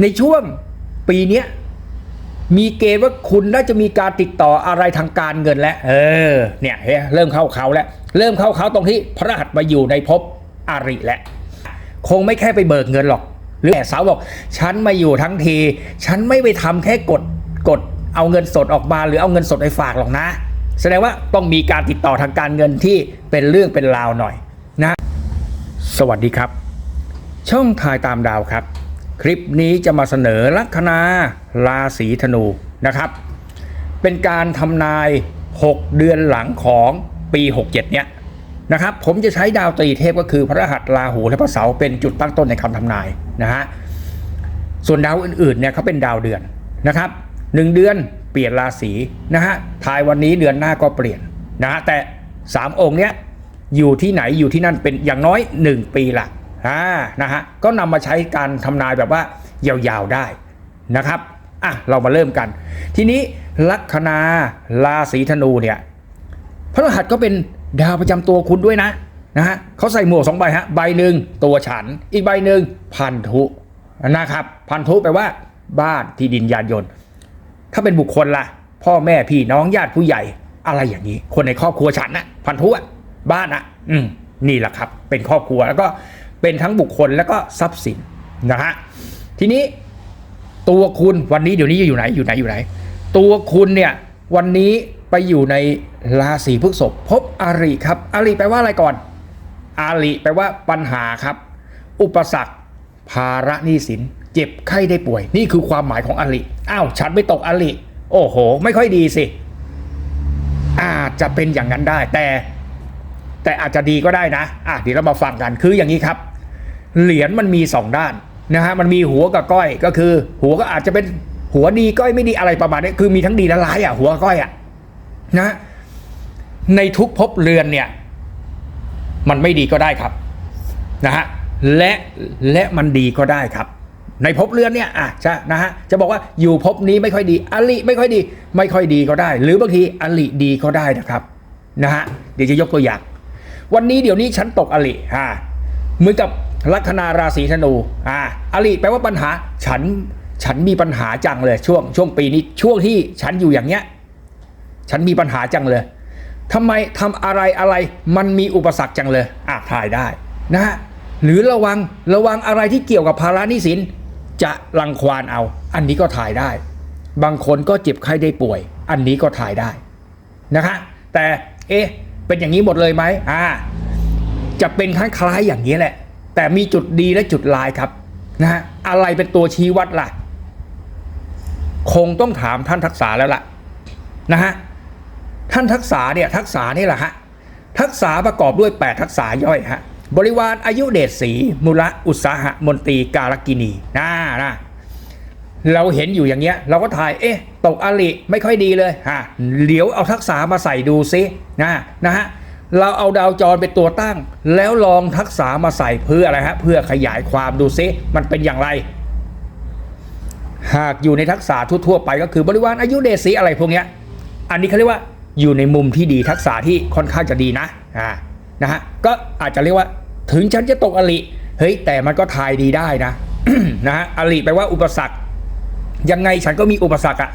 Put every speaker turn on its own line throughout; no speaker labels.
ในช่วงปีเนี้ยมีเกณฑ์ว่าคุณน่าจะมีการติดต่ออะไรทางการเงินแล้ว เออ เนี่ยเริ่มเข้าเขาแล้ว เริ่มเข้าเขาตรงที่พระหัสมาอยู่ในภพอาริแล้วคงไม่แค่ไปเบิกเงินหรอก หรือแต่สาวบอก ฉันมาอยู่ทั้งที ฉันไม่ไปทำแค่กดกดเอาเงินสดออกมาหรือเอาเงินสดไปฝากหรอกนะ แสดงว่าต้องมีการติดต่อทางการเงินที่เป็นเรื่องเป็นราวหน่อยนะ สวัสดีครับ ช่องทายตามดาวครับ คลิปนี้จะมาเสนอลัคนาราศีธนูนะครับ เป็นการทำนาย 6 เดือนหลังของปี 67 เนี้ยนะครับ ผมจะใช้ดาวตรีเทพก็คือพระรหัสราหูและพระเสาร์เป็นจุดตั้งต้นในคำทำนายนะฮะส่วนดาวอื่นๆเนี่ยเขาเป็นดาวเดือนนะครับหนึ่งเดือนเปลี่ยนราศีนะฮะทายวันนี้เดือนหน้าก็เปลี่ยนนะฮะแต่สามองค์เนี้ยอยู่ที่ไหนอยู่ที่นั่นเป็นอย่างน้อย 1 ปีละ อ่านะฮะก็นำมาใช้การทำนายแบบว่ายาวๆได้นะครับอะเรามาเริ่มกัน ทีนี้ลัคนาราศีธนูเนี่ยพระรหัสก็เป็นดาวประจำตัวคุณด้วยนะนะฮะเขาใส่หมวกสองใบฮะใบหนึ่งตัวฉัน อีกใบหนึ่งพันธุนะครับพันธุแปลว่า บ้านที่ดินยานยนต์ ถ้าเป็นบุคคลล่ะ พ่อแม่พี่น้องญาติผู้ใหญ่ อะไรอย่างนี้ คนในครอบครัวฉันนะพันธุอะบ้านอะอืมนี่แหละครับ เป็นครอบครัวแล้วก็ เป็นทั้งบุคคลแล้วก็ทรัพย์สินนะฮะทีนี้ตัวคุณวันนี้เดี๋ยวนี้อยู่ไหนอยู่ไหนอยู่ไหน ตัวคุณเนี่ยวันนี้ไปอยู่ในราศีพฤษภพบอาริครับอาริแปลว่าอะไรก่อนอาริแปลว่าปัญหาครับ อุปสรรค ภาระหนี้สิน เจ็บไข้ได้ป่วย นี่คือความหมายของอาริอ้าวฉันไม่ตกอาริโอ้โห ไม่ค่อยดีสิอาจจะเป็นอย่างนั้นได้แต่ แต่อาจจะดีก็ได้นะอะเดี๋ยวเรามาฟังกันคืออย่างนี้ครับ เหรียญมันมีสองด้านนะฮะมันมีหัวกับก้อยก็คือ หัวก็อาจจะเป็นหัวดีก้อยไม่ดีอะไรประมาณนี้คือมีทั้งดีและร้ายอะหัวก้อยอะนะในทุกภพเรือนเนี่ย มันไม่ดีก็ได้ครับนะฮะและและมันดีก็ได้ครับ ในภพเรือนเนี่ยอะจะนะฮะจะบอกว่าอยู่ภพนี้ไม่ค่อยดีอลิไม่ค่อยดี ไม่ค่อยดีก็ได้ หรือบางทีอลิดีก็ได้นะครับนะฮะเดี๋ยวจะยกตัวอย่าง วันนี้เดี๋ยวนี้ฉันตกอลิอ่าเหมือนกับ ลัคนาราศีธนูอ่าอลิแปลว่าปัญหาฉันฉันมีปัญหาจังเลยช่วงช่วงปีนี้ช่วงที่ฉันอยู่อย่างเงี้ยฉันมีปัญหาจังเลยทำไมทำอะไรอะไรมันมีอุปสรรคจังเลยอะถ่ายได้นะฮะหรือระวังระวังอะไรที่เกี่ยวกับภาระหนี้สินจะรังควานเอา อันนี้ก็ถ่ายได้ บางคนก็เจ็บไข้ได้ป่วย อันนี้ก็ถ่ายได้นะคะแต่เอ๊ะเป็นอย่างนี้หมดเลยไหมอ่าจะเป็นคล้ายๆอย่างนี้แหละ แต่มีจุดดีและจุดลายครับนะฮะอะไรเป็นตัวชี้วัดล่ะ คงต้องถามท่านทักษะแล้วล่ะนะฮะท่านทักษะเนี่ยทักษะนี่แหละฮะทักษะประกอบด้วย 8 ทักษะย่อยฮะบริวารอายุเดชศรีมุระอุตสาหะมนตรีการกินีน่านะเราเห็นอยู่อย่างเงี้ย เราก็ถ่ายเอ๊ะ ตกอลิไม่ค่อยดีเลยฮะเดี๋ยวเอาทักษะมาใส่ดูซินะนะฮะ เราเอาดาวจรเป็นตัวตั้ง แล้วลองทักษะมาใส่เพื่ออะไรฮะเพื่อขยายความดูซิมันเป็นอย่างไร หากอยู่ในทักษะทั่วๆไปก็คือบริวารอายุเดชศรีอะไรพวกเนี้ยอันนี้เขาเรียกว่าอยู่ในมุมที่ดีทักษะที่ค่อนข้างจะดีนะอ่านะฮะก็อาจจะเรียกว่า ถึงฉันจะตกอลิเฮ้ยแต่มันก็ทายดีได้นะนะฮะอลิแปลว่าอุปสรรคยังไงฉันก็มีอุปสรรคอะ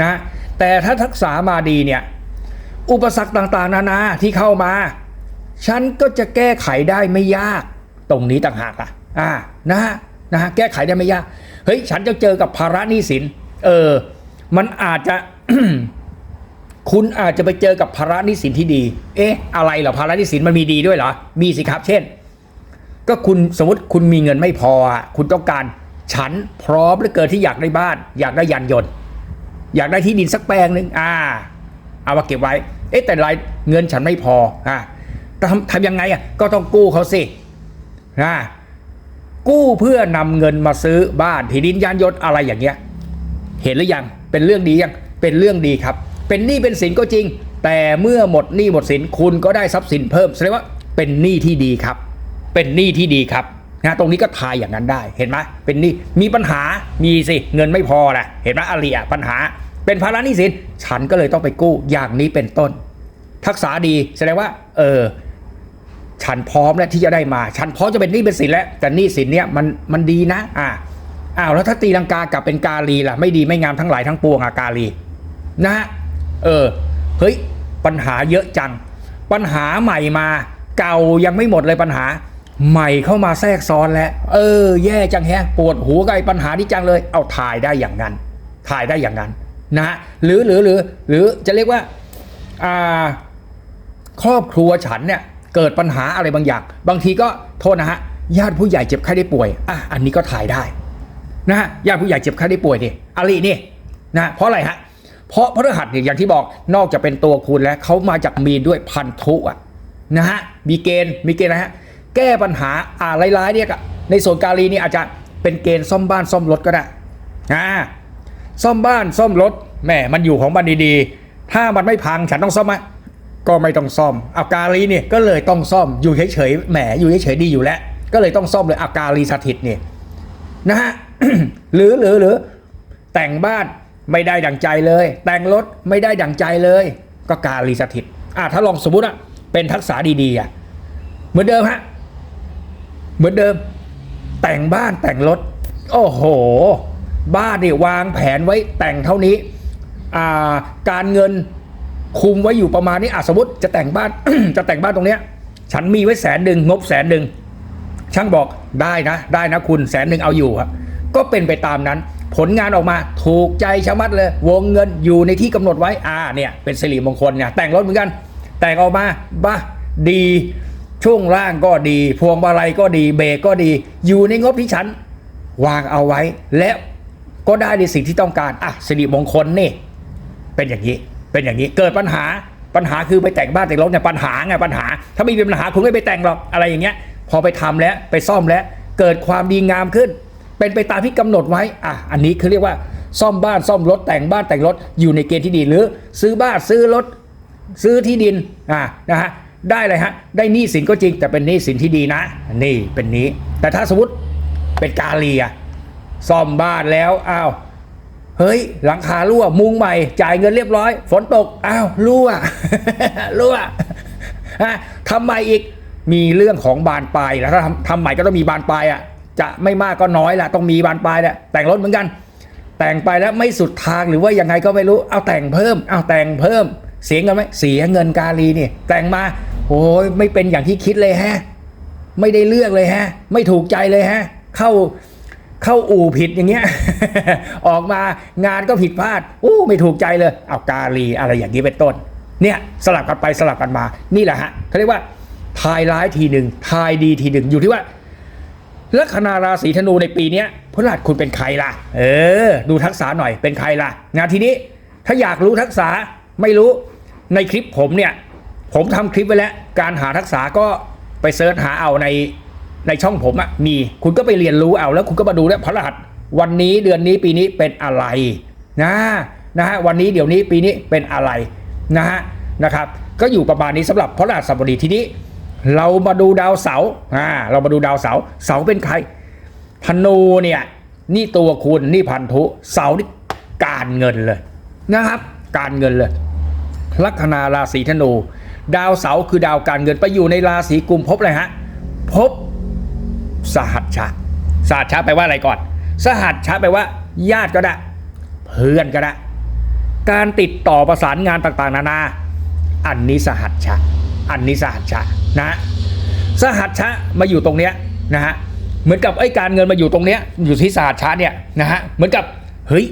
นะฮะแต่ถ้าทักษะมาดีเนี่ย อุปสรรคต่างๆ นานาที่เข้ามา ฉันก็จะแก้ไขได้ไม่ยาก ตรงนี้ต่างหากอะอ่านะฮะนะฮะแก้ไขได้ไม่ยาก เฮ้ย ฉันจะเจอกับภาระหนี้สิน เออ มันอาจจะ คุณอาจจะไปเจอกับภาระหนี้สินที่ดี เอ๊ะ อะไรเหรอภาระหนี้สินมันมีดีด้วยเหรอ มีสิครับ เช่น ก็คุณสมมติคุณมีเงินไม่พออะคุณต้องการ ฉันพร้อมเหลือเกินที่อยากได้บ้าน อยากได้ยานยนต์ อยากได้ที่ดินสักแปลงหนึ่งอ่า เอามาเก็บไว้ เอ๊ะแต่รายเงินฉันไม่พออ่าทำทำยังไงอะก็ต้องกู้เขาสิอ่ากู้เพื่อนำเงินมาซื้อบ้านที่ดินยานยนต์อะไรอย่างเงี้ย เห็นหรือยังเป็นเรื่องดียังเป็นเรื่องดีครับ เป็นหนี้เป็นสินก็จริง แต่เมื่อหมดหนี้หมดสินคุณก็ได้ทรัพย์สินเพิ่มแสดงว่าเป็นหนี้ที่ดีครับ เป็นหนี้ที่ดีครับนะตรงนี้ก็ทายอย่างนั้นได้เห็นไหมเป็นหนี้มีปัญหามีสิเงินไม่พอแหละเห็นไหมอาเลียปัญหา เป็นภาระหนี้สินฉันก็เลยต้องไปกู้อย่างนี้เป็นต้น ทักษะดีแสดงว่า เออฉันพร้อมแล้วที่จะได้มา ฉันพร้อมจะเป็นหนี้เป็นสินแล้ว แต่หนี้สินเนี้ยมันมันดีนะ อ่าอ้าวแล้วถ้าตีลังกากลับเป็นกาลีล่ะ ไม่ดีไม่งามทั้งหลายทั้งปวงอะกาลีนะฮะเออเฮ้ยปัญหาเยอะจัง ปัญหาใหม่มา เก่ายังไม่หมดเลยปัญหา ใหม่เข้ามาแทรกซ้อนแล้ว เออ แย่จังแฮะปวดหัวกับไอ้ปัญหานี้จังเลย เอาถ่ายได้อย่างนั้น ถ่ายได้อย่างนั้น นะฮะหรือหรือหรือหรือจะเรียกว่าอ่าครอบครัวฉันเนี่ยเกิดปัญหาอะไรบางอย่าง บางทีก็โทษนะฮะญาติผู้ใหญ่เจ็บไข้ได้ป่วยอะอันนี้ก็ถ่ายได้นะฮะญาติผู้ใหญ่เจ็บไข้ได้ป่วยนี่อาลีนี่นะเพราะอะไรฮะเพราะพฤหัสเนี่ยอย่างที่บอกนอกจากเป็นตัวคุณแล้วเขามาจากมีนด้วยพันธุอะนะฮะมีเกณฑ์มีเกณฑ์นะฮะแก้ปัญหาอ่าร้ายเนี่ยในส่วนกาลีนี่อาจจะเป็นเกณฑ์ซ่อมบ้านซ่อมรถก็ได้อ่า ซ่อมบ้านซ่อมรถแม่มันอยู่ของมันดีๆ ถ้ามันไม่พังฉันต้องซ่อมไหมก็ไม่ต้องซ่อมอากาลีเนี่ยก็เลยต้องซ่อมอยู่เฉยๆแหมอยู่เฉยๆดีอยู่แล้ว ก็เลยต้องซ่อมเลยอากาลีสถิตเนี่ยนะฮะหรือหรือหรือแต่งบ้านไม่ได้ดั่งใจเลย แต่งรถไม่ได้ดั่งใจเลย ก็กาลีสถิตอะถ้าลองสมมติอะเป็นทักษะดีๆอะเหมือนเดิมฮะเหมือนเดิม แต่งบ้านแต่งรถ โอ้โห บ้านเนี่ยวางแผนไว้แต่งเท่านี้ การเงินคุมไว้อยู่ประมาณนี้อะสมมติจะแต่งบ้าน จะแต่งบ้านตรงเนี้ย ฉันมีไว้แสนหนึ่งงบแสนหนึ่งช่างบอกได้นะ ได้นะคุณแสนหนึ่งเอาอยู่ครับก็เป็นไปตามนั้น ผลงานออกมาถูกใจชะมัดเลย วงเงินอยู่ในที่กำหนดไว้อ่าเนี่ยเป็นสิริมงคลเนี่ยแต่งรถเหมือนกัน แต่งออกมาบ้าดีช่วงล่างก็ดี พวงมาลัยก็ดีเบรกก็ดี อยู่ในงบที่ฉันวางเอาไว้และ ก็ได้ในสิ่งที่ต้องการอะสิริมงคลนี่ เป็นอย่างนี้ เป็นอย่างนี้เกิดปัญหาปัญหาคือไปแต่งบ้านแต่งรถเนี่ยปัญหาไงปัญหา ถ้าไม่มีปัญหาคุณไม่ไปแต่งหรอกอะไรอย่างเงี้ย พอไปทำแล้วไปซ่อมแล้วเกิดความดีงามขึ้น เป็นไปตามที่กำหนดไว้อะอันนี้คือเรียกว่าซ่อมบ้านซ่อมรถแต่งบ้านแต่งรถอยู่ในเกณฑ์ที่ดีหรือ ซื้อบ้านซื้อรถซื้อที่ดินอ่านะฮะได้เลยฮะได้หนี้สินก็จริงแต่เป็นหนี้สินที่ดีนะนี่เป็นนี้ แต่ถ้าสมมติเป็นกาเลีย ซ่อมบ้านแล้วอ้าวเฮ้ย หลังคารั่วมุงใหม่ จ่ายเงินเรียบร้อย ฝนตกอ้าวรั่วรั่วฮะทำใหม่อีกมีเรื่องของบานปลายแล้วถ้าทำทำใหม่ก็ต้องมีบานปลายอะจะไม่มากก็น้อยละต้องมีบานปลายแหละแต่งรถเหมือนกัน แต่งไปแล้วไม่สุดทางหรือว่ายังไงก็ไม่รู้เอาแต่งเพิ่มเอาแต่งเพิ่ม เสียเงินไหมเสียเงินกาลีนี่แต่งมาโอ้ยไม่เป็นอย่างที่คิดเลยฮะ ไม่ได้เลือกเลยฮะ ไม่ถูกใจเลยฮะ เข้า เข้าอู่ผิดอย่างเงี้ย ออกมางานก็ผิดพลาดอู้ไม่ถูกใจเลย เอากาลีอะไรอย่างนี้เป็นต้น เนี่ยสลับกันไปสลับกันมา นี่แหละฮะเขาเรียกว่าทายร้ายทีหนึ่งทายดีทีหนึ่งอยู่ที่ว่าลัคนาราศีธนูในปีเนี้ยพฤหัสคุณเป็นใครล่ะ เออ ดูทักษะหน่อยเป็นใครล่ะงานทีนี้ถ้าอยากรู้ทักษะไม่รู้ในคลิปผมเนี่ย ผมทำคลิปไว้แล้ว การหาทักษะก็ไปเสิร์ชหาเอาใน ในช่องผมอะมีคุณก็ไปเรียนรู้เอาแล้วคุณก็มาดูแล้วพฤหัสวันนี้เดือนนี้ปีนี้เป็นอะไรนะนะฮะวันนี้เดี๋ยวนี้ปีนี้เป็นอะไรนะฮะนะครับ ก็อยู่ประมาณนี้สำหรับพฤหัสบดีทีนี้ เรามาดูดาวเสาร์อ่าเรามาดูดาวเสาร์เสาร์เป็นใครธนูเนี่ยนี่ตัวคุณนี่พันธุเสาร์นี่การเงินเลยนะครับ การเงินเลย ลัคนาราศีธนู ดาวเสาร์คือดาวการเงินไปอยู่ในราศีกุมภพเลยฮะภพ สหัชชะสหัชชะแปลว่าอะไรก่อน สหัชชะแปลว่า ญาติก็ได้ เพื่อนก็ได้ การติดต่อประสานงานต่างๆ นานา อันนี้สหัชชะ อันนี้สหัชชะนะ สหัชชะมาอยู่ตรงเนี้ยนะฮะ เหมือนกับไอ้การเงินมาอยู่ตรงเนี้ย อยู่ที่สหัชชะเนี่ยนะฮะ เหมือนกับเฮ้ย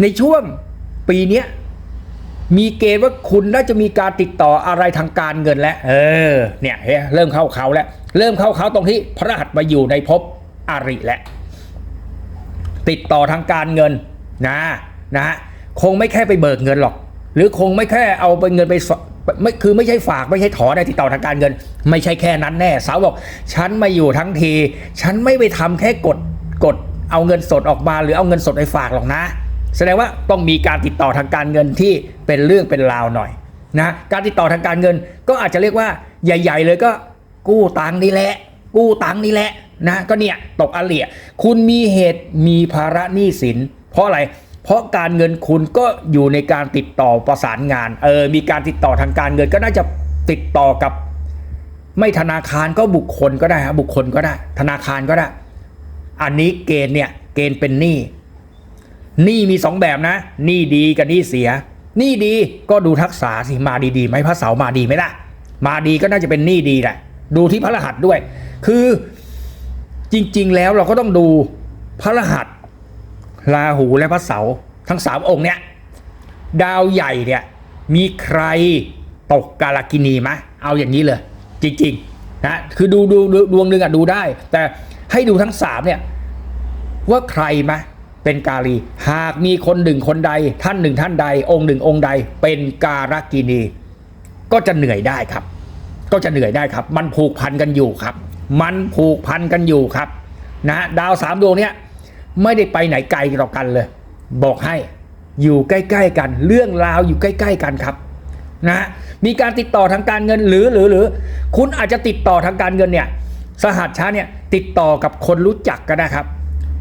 ในช่วงปีเนี้ย มีเกณฑ์ว่าคุณน่าจะมีการติดต่ออะไรทางการเงินแล้ว เออ เนี่ยเริ่มเข้าเขาแล้ว เริ่มเข้าเขาตรงที่พระหัสมาอยู่ในภพอริแล้วติดต่อทางการเงินนะนะฮะคงไม่แค่ไปเบิกเงินหรอก หรือคงไม่แค่เอาไปเงินไปไม่คือไม่ใช่ฝากไม่ใช่ถอนในติดต่อทางการเงิน ไม่ใช่แค่นั้นแน่สาวบอกฉันมาอยู่ทั้งที ฉันไม่ไปทำแค่กดกดเอาเงินสดออกมา หรือเอาเงินสดไปฝากหรอกนะ แสดงว่าต้องมีการติดต่อทางการเงินที่เป็นเรื่องเป็นราวหน่อยนะการติดต่อทางการเงินก็อาจจะเรียกว่าใหญ่ ๆ เลยก็กู้ตังนี่แหละ กู้ตังนี่แหละนะก็เนี่ยตกอเลียคุณมีเหตุมีภาระหนี้สิน เพราะอะไรเพราะการเงินคุณก็อยู่ในการติดต่อประสานงานเออมีการติดต่อทางการเงินก็น่าจะติดต่อกับ ไม่ธนาคารก็บุคคลก็ได้ฮะบุคคลก็ได้ ธนาคารก็ได้ อันนี้เกณฑ์เนี่ยเกณฑ์เป็นหนี้ หนี้มีสองแบบนะหนี้ดีกับหนี้เสียหนี้ดีก็ดูทักษะสิมาดีๆไหมพระเสาร์มาดีไหมล่ะ มาดีก็น่าจะเป็นหนี้ดีแหละดูที่พระรหัสด้วย คือจริง ๆ แล้วเราก็ต้องดูพระรหัสราหูและพระเสาร์ทั้งสามองค์เนี่ยดาวใหญ่เนี่ยมีใครตกกาลกินีไหมเอาอย่างนี้เลย จริงๆนะคือดูดูดูดวงหนึ่งอะดูได้ แต่ให้ดูทั้งสามเนี่ยว่าใครไหม เป็นกาลี หากมีคนหนึ่งคนใด ท่านหนึ่งท่านใด องค์หนึ่งองค์ใด เป็นการกินี ก็จะเหนื่อยได้ครับ ก็จะเหนื่อยได้ครับ มันผูกพันกันอยู่ครับ มันผูกพันกันอยู่ครับนะดาวสามดวงเนี้ยไม่ได้ไปไหนไกลต่อกันเลย บอกให้อยู่ใกล้ ๆ กัน เรื่องราวอยู่ใกล้ ๆ กันครับนะมีการติดต่อทางการเงินหรือหรือหรือ คุณอาจจะติดต่อทางการเงินเนี่ยสหัสช้าเนี่ยติดต่อกับคนรู้จักก็ได้ครับ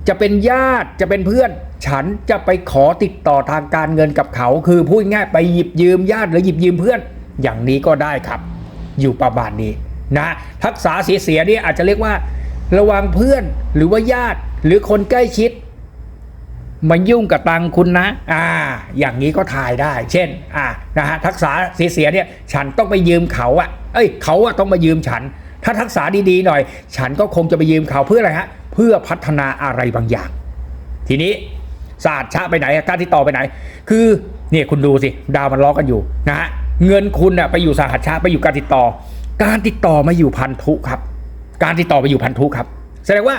จะเป็นญาติจะเป็นเพื่อน ฉันจะไปขอติดต่อทางการเงินกับเขา คือพูดง่ายไปหยิบยืมญาติหรือหยิบยืมเพื่อน อย่างนี้ก็ได้ครับ อยู่ประมาณนี้นะทักษะเสียๆเนี่ยอาจจะเรียกว่า ระวังเพื่อนหรือว่าญาติหรือคนใกล้ชิดมายุ่งกับตังคุณนะ อ่า อย่างนี้ก็ทายได้ เช่น อ่านะฮะทักษะเสียๆเนี่ย ฉันต้องไปยืมเขาอะเอ้ย เขาอะต้องมายืมฉัน ถ้าทักษะดีๆหน่อย ฉันก็คงจะไปยืมเขาเพื่ออะไรฮะเพื่อพัฒนาอะไรบางอย่าง ทีนี้ศาสตร์ชาไปไหนการที่ต่อไปไหน คือเนี่ยคุณดูสิดาวมันล้อกันอยู่นะฮะเงินคุณน่ะไปอยู่สหัสชาไปอยู่การติดต่อ การติดต่อมาอยู่พันธุครับ การติดต่อไปอยู่พันธุครับ แสดงว่า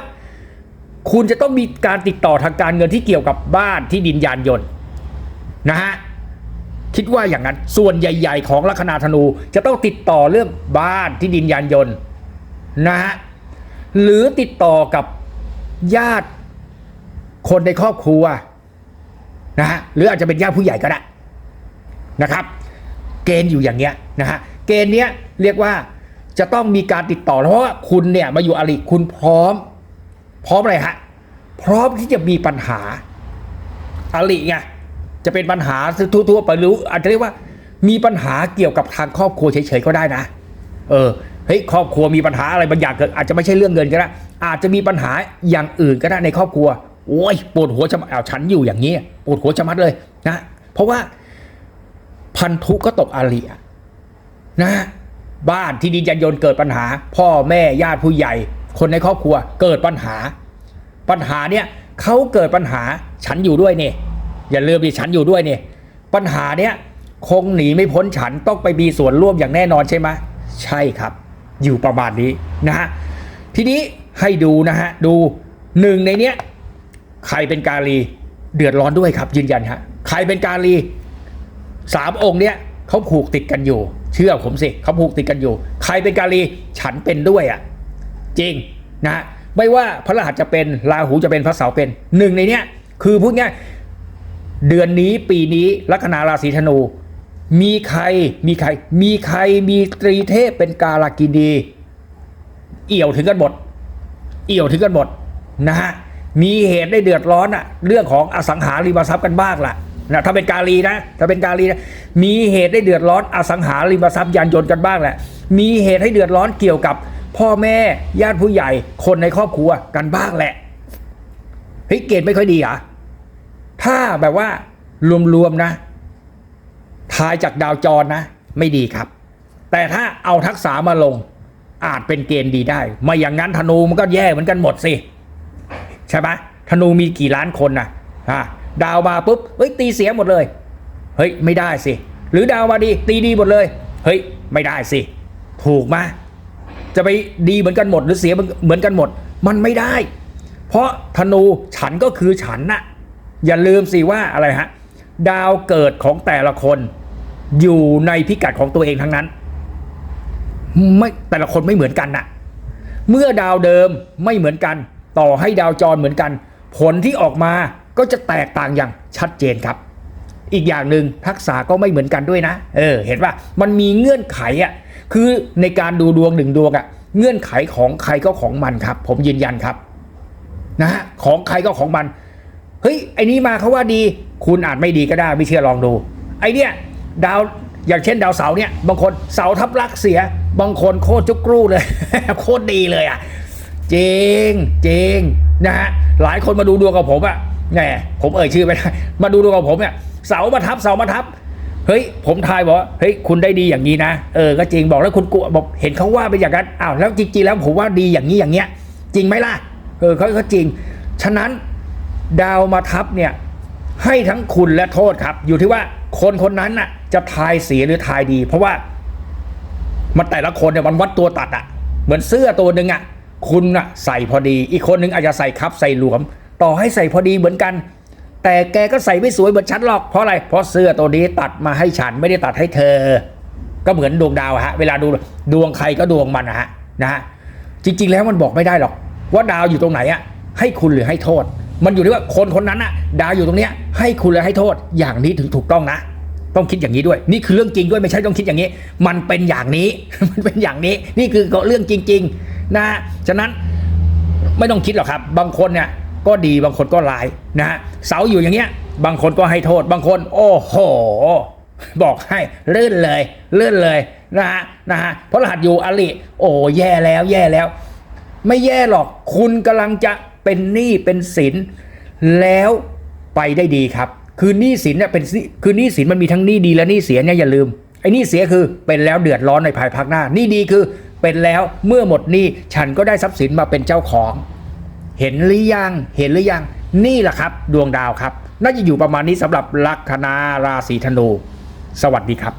คุณจะต้องมีการติดต่อทางการเงินที่เกี่ยวกับบ้านที่ดินยานยนต์นะฮะคิดว่าอย่างนั้นส่วนใหญ่ ๆ ของลัคนาธนูจะต้องติดต่อเรื่องบ้านที่ดินยานยนต์ นะฮะหรือติดต่อกับญาติคนในครอบครัวนะฮะหรืออาจจะเป็นญาติผู้ใหญ่ก็ได้นะครับ เกณฑ์อยู่อย่างเงี้ยนะฮะเกณฑ์เนี้ยเรียกว่าจะต้องมีการติดต่อ เพราะว่าคุณเนี่ยมาอยู่อริคุณพร้อม พร้อมอะไรฮะพร้อมที่จะมีปัญหาอริไงจะเป็นปัญหาทั่วๆไปหรืออาจจะเรียกว่ามีปัญหาเกี่ยวกับทางครอบครัวเฉยๆก็ได้นะ เออ เฮ้ยครอบครัวมีปัญหาอะไรบางอย่างเกิดอาจจะไม่ใช่เรื่องเงินก็ได้อาจจะมีปัญหาอย่างอื่นก็ได้ในครอบครัวโอ้ยปวดหัวชะมัดอ้าฉันอยู่อย่างนี้ปวดหัวชะมัดเลยนะเพราะว่าพันธุก็ตกอาริอะนะบ้านที่ดินยันยนเกิดปัญหา พ่อแม่ญาติผู้ใหญ่ คนในครอบครัวเกิดปัญหา ปัญหาเนี่ยเขาเกิดปัญหาฉันอยู่ด้วยเนี่ยอย่าลืมดิฉันอยู่ด้วยเนี่ยปัญหาเนี่ยคงหนีไม่พ้นฉันต้องไปมีส่วนร่วมอย่างแน่นอนใช่ไหมใช่ครับ อยู่ประมาณนี้นะฮะทีนี้ให้ดูนะฮะดูหนึ่งในเนี้ยใครเป็นกาลีเดือดร้อนด้วยครับ ยืนยันฮะใครเป็นกาลีสามองค์เนี้ยเขาผูกติดกันอยู่ เชื่อผมสิเขาผูกติดกันอยู่ ใครเป็นกาลีฉันเป็นด้วยอะจริงนะไม่ว่าพระรหัสจะเป็นราหูจะเป็นพระเสาร์เป็นหนึ่งในเนี้ยคือพูดง่ายเดือนนี้ปีนี้ลัคนาราศีธนู มีใครมีใคร มีใครมีตรีเทพเป็นกาลกินี เอี่ยวถึงกันหมด เอี่ยวถึงกันหมดนะฮะมีเหตุได้เดือดร้อนอะเรื่องของอสังหาริมทรัพย์กันบ้างล่ะนะถ้าเป็นกาลีนะถ้าเป็นกาลีนะมีเหตุได้เดือดร้อนอสังหาริมทรัพย์ยานยนต์กันบ้างแหละ มีเหตุให้เดือดร้อนเกี่ยวกับ พ่อแม่ญาติผู้ใหญ่คนในครอบครัวกันบ้างแหละเฮ้ยเกณฑ์ไม่ค่อยดีเหรอะถ้าแบบว่ารวมๆนะ ทายจากดาวจรนะ ไม่ดีครับ แต่ถ้าเอาทักษะมาลงอาจเป็นเกณฑ์ดีได้ ไม่อย่างนั้นธนูมันก็แย่เหมือนกันหมดสิ ใช่ไหมธนูมีกี่ล้านคนนะอะดาวมาปุ๊บเฮ้ยตีเสียหมดเลย เฮ้ยไม่ได้สิ หรือดาวมาดีตีดีหมดเลย เฮ้ยไม่ได้สิ ถูกไหมจะไปดีเหมือนกันหมดหรือเสียเหมือนกันหมด มันไม่ได้ เพราะธนูฉันก็คือฉันน่ะอย่าลืมสิว่าอะไรฮะ ดาวเกิดของแต่ละคน อยู่ในพิกัดของตัวเองทั้งนั้น ไม่แต่ละคนไม่เหมือนกันน่ะ เมื่อดาวเดิมไม่เหมือนกัน ต่อให้ดาวจรเหมือนกัน ผลที่ออกมาก็จะแตกต่างอย่างชัดเจนครับ อีกอย่างหนึ่งทักษะก็ไม่เหมือนกันด้วยนะ เออ เห็นป่ะมันมีเงื่อนไขอะคือในการดูดวงหนึ่งดวงอะเงื่อนไขของใครก็ของมันครับ ผมยืนยันครับ นะฮะของใครก็ของมันเฮ้ยไอ้นี้มาเขาว่าดี คุณอาจไม่ดีก็ได้ไม่เชื่อลองดู ไอเนี้ย ดาวอย่างเช่นดาวเสาร์เนี่ยบางคนเสาทับลักเสีย บางคนโคตรจุกรูเลย โคตรดีเลยอะจริงจริงนะฮะหลายคนมาดูดวงกับผมอะแหมผมเอ่ยชื่อไม่ได้มาดูดวงกับผมเนี่ยเสามาทับเสามาทับเฮ้ยผมทายบอกว่าเฮ้ยคุณได้ดีอย่างนี้นะเออก็จริงบอกแล้วคุณกลัวบอกเห็นเขาว่าไปอย่างนั้นอ้าวแล้วจริงๆแล้วผมว่าดีอย่างนี้อย่างเงี้ย จริงไหมล่ะเออเขาก็จริง ฉะนั้นดาวมาทับเนี่ย ให้ทั้งคุณและโทษครับ อยู่ที่ว่าคนคนนั้นน่ะ จะทายเสียหรือทายดี เพราะว่า มันแต่ละคนเนี่ยมันวัดตัวตัดอะเหมือนเสื้อตัวหนึ่งอะคุณอะใส่พอดี อีกคนหนึ่งอาจจะใส่คับใส่หลวม ต่อให้ใส่พอดีเหมือนกัน แต่แกก็ใส่ไม่สวยเหมือนฉันหรอกเพราะอะไร เพราะเสื้อตัวนี้ตัดมาให้ฉันไม่ได้ตัดให้เธอ ก็เหมือนดวงดาวฮะ เวลาดูดวงใครก็ดวงมันนะฮะนะฮะจริง ๆ แล้วมันบอกไม่ได้หรอก ว่าดาวอยู่ตรงไหนอะให้คุณหรือให้โทษ มันอยู่ที่ว่าคนคนนั้นอะดาวอยู่ตรงเนี้ยให้คุณหรือให้โทษอย่างนี้ถึงถูกต้องนะ ต้องคิดอย่างนี้ด้วย นี่คือเรื่องจริงด้วยไม่ใช่ต้องคิดอย่างนี้ มันเป็นอย่างนี้ มันเป็นอย่างนี้ นี่คือเรื่องจริง ๆ นะฉะนั้นไม่ต้องคิดหรอกครับ บางคนเนี่ยก็ดีบางคนก็ร้ายนะฮะเสาอยู่อย่างเงี้ย บางคนก็ให้โทษ บางคน โอ้โห บอกให้เลื่อนเลยเลื่อนเลยนะฮะนะฮะเพราะรหัสอยู่อลิโอ้แย่แล้วแย่แล้ว ไม่แย่หรอกคุณกำลังจะ เป็นหนี้เป็นสินแล้วไปได้ดีครับ คือหนี้สินเนี่ยเป็นคือหนี้สินมันมีทั้งหนี้ดีและหนี้เสียเนี่ยอย่าลืมไอ้หนี้เสียคือเป็นแล้วเดือดร้อนในภายภาคหน้าหนี้ดีคือเป็นแล้วเมื่อหมดหนี้ฉันก็ได้ทรัพย์สินมาเป็นเจ้าของ เห็นหรือยังเห็นหรือยังนี่แหละครับ ดวงดาวครับ น่าจะอยู่ประมาณนี้สำหรับลัคนาราศีธนู สวัสดีครับ